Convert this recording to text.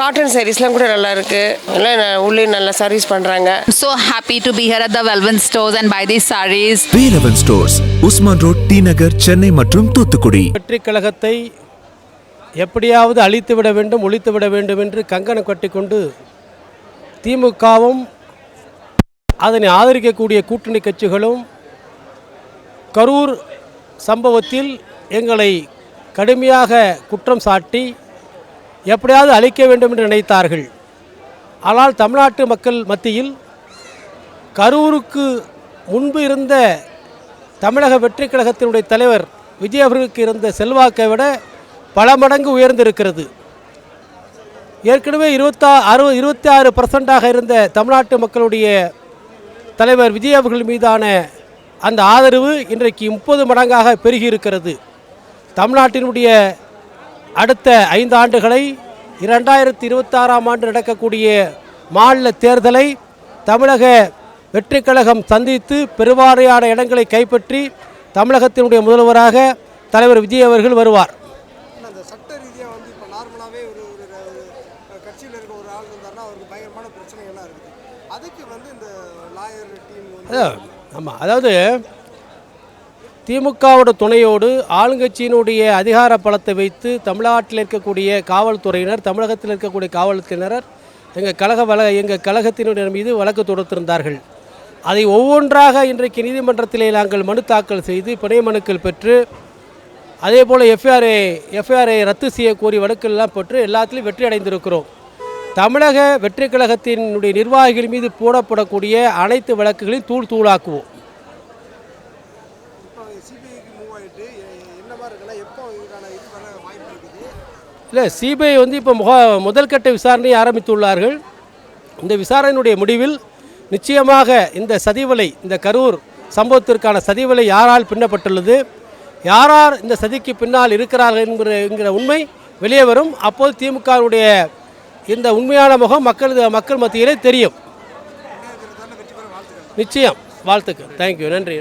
Cotton சாரீஸ்லாம் கூட நல்லா இருக்கு எல்லாம் உள்ளே நல்லா சர்வீஸ் பண்ணுறாங்க I'm so happy to be here at the Velvet stores and buy these sarees. Velavan stores Usman road T Nagar Chennai மற்றும் தூத்துக்குடி. வெற்றி கழகத்தை எப்படியாவது அழித்துவிட வேண்டும் ஒழித்துவிட வேண்டும் என்று கங்கணம் கட்டிக்கொண்டு திமுகவும் அதனை ஆதரிக்கக்கூடிய கூட்டணி கட்சிகளும் கரூர் சம்பவத்தில் எங்களை கடுமையாக குற்றம் சாட்டி எப்படியாவது அழிக்க வேண்டும் என்று நினைத்தார்கள். ஆனால் தமிழ்நாட்டு மக்கள் மத்தியில் கரூருக்கு முன்பு இருந்த தமிழக வெற்றி கழகத்தினுடைய தலைவர் விஜய் அவர்களுக்கு இருந்த செல்வாக்கை விட பல மடங்கு உயர்ந்திருக்கிறது. ஏற்கனவே இருபத்தா அறுபது இருபத்தி ஆறு பர்சன்டாக இருந்த தமிழ்நாட்டு மக்களுடைய தலைவர் விஜய் அவர்கள் மீதான அந்த ஆதரவு இன்றைக்கு முப்பது மடங்காக பெருகி இருக்கிறது. தமிழ்நாட்டினுடைய அடுத்த ஐந்து ஆண்டுகளை இரண்டாயிரத்தி இருபத்தாறாம் ஆண்டு நடக்கக்கூடிய மாநில தேர்தலை தமிழக வெற்றிக் கழகம் சந்தித்து பெருவாரியான இடங்களை கைப்பற்றி தமிழகத்தினுடைய முதல்வராக தலைவர் விஜய் அவர்கள் வருவார். ஆமாம் அதாவது திமுகவோட துணையோடு ஆளுங்கட்சியினுடைய அதிகார பலத்தை வைத்து தமிழ்நாட்டில் இருக்கக்கூடிய காவல்துறையினர் தமிழகத்தில் இருக்கக்கூடிய காவல்துறையினர் எங்கள் கழக வள எங்கள் கழகத்தினுடைய மீது வழக்கு தொடுத்திருந்தார்கள். அதை ஒவ்வொன்றாக இன்றைக்கு நீதிமன்றத்திலே நாங்கள் மனு தாக்கல் செய்து பிணை மனுக்கள் பெற்று அதே போல் எஃப்ஐஆரை எஃப்ஐஆரை ரத்து செய்ய கோரி வழக்கெல்லாம் பெற்று எல்லாத்திலையும் வெற்றி அடைந்திருக்கிறோம். தமிழக வெற்றி கழகத்தினுடைய நிர்வாகிகள் மீது போடப்படக்கூடிய அனைத்து வழக்குகளையும் தூள் தூளாக்குவோம். இல்லை சிபிஐ வந்து இப்போ முக முதல் கட்ட விசாரணையை ஆரம்பித்துள்ளார்கள். இந்த விசாரணையினுடைய முடிவில் நிச்சயமாக இந்த சதிவலை இந்த கரூர் சம்பவத்திற்கான சதிவலை யாரால் பின்னப்பட்டுள்ளது யாரார் இந்த சதிக்கு பின்னால் இருக்கிறார்கள் என்கிற என்கிற உண்மை வெளியே வரும். அப்போது திமுகவுடைய இந்த உண்மையான முகம் மக்கள் மக்கள் மத்தியிலே தெரியும். நிச்சயம். வாழ்த்துக்கள். தேங்க்யூ நன்றி.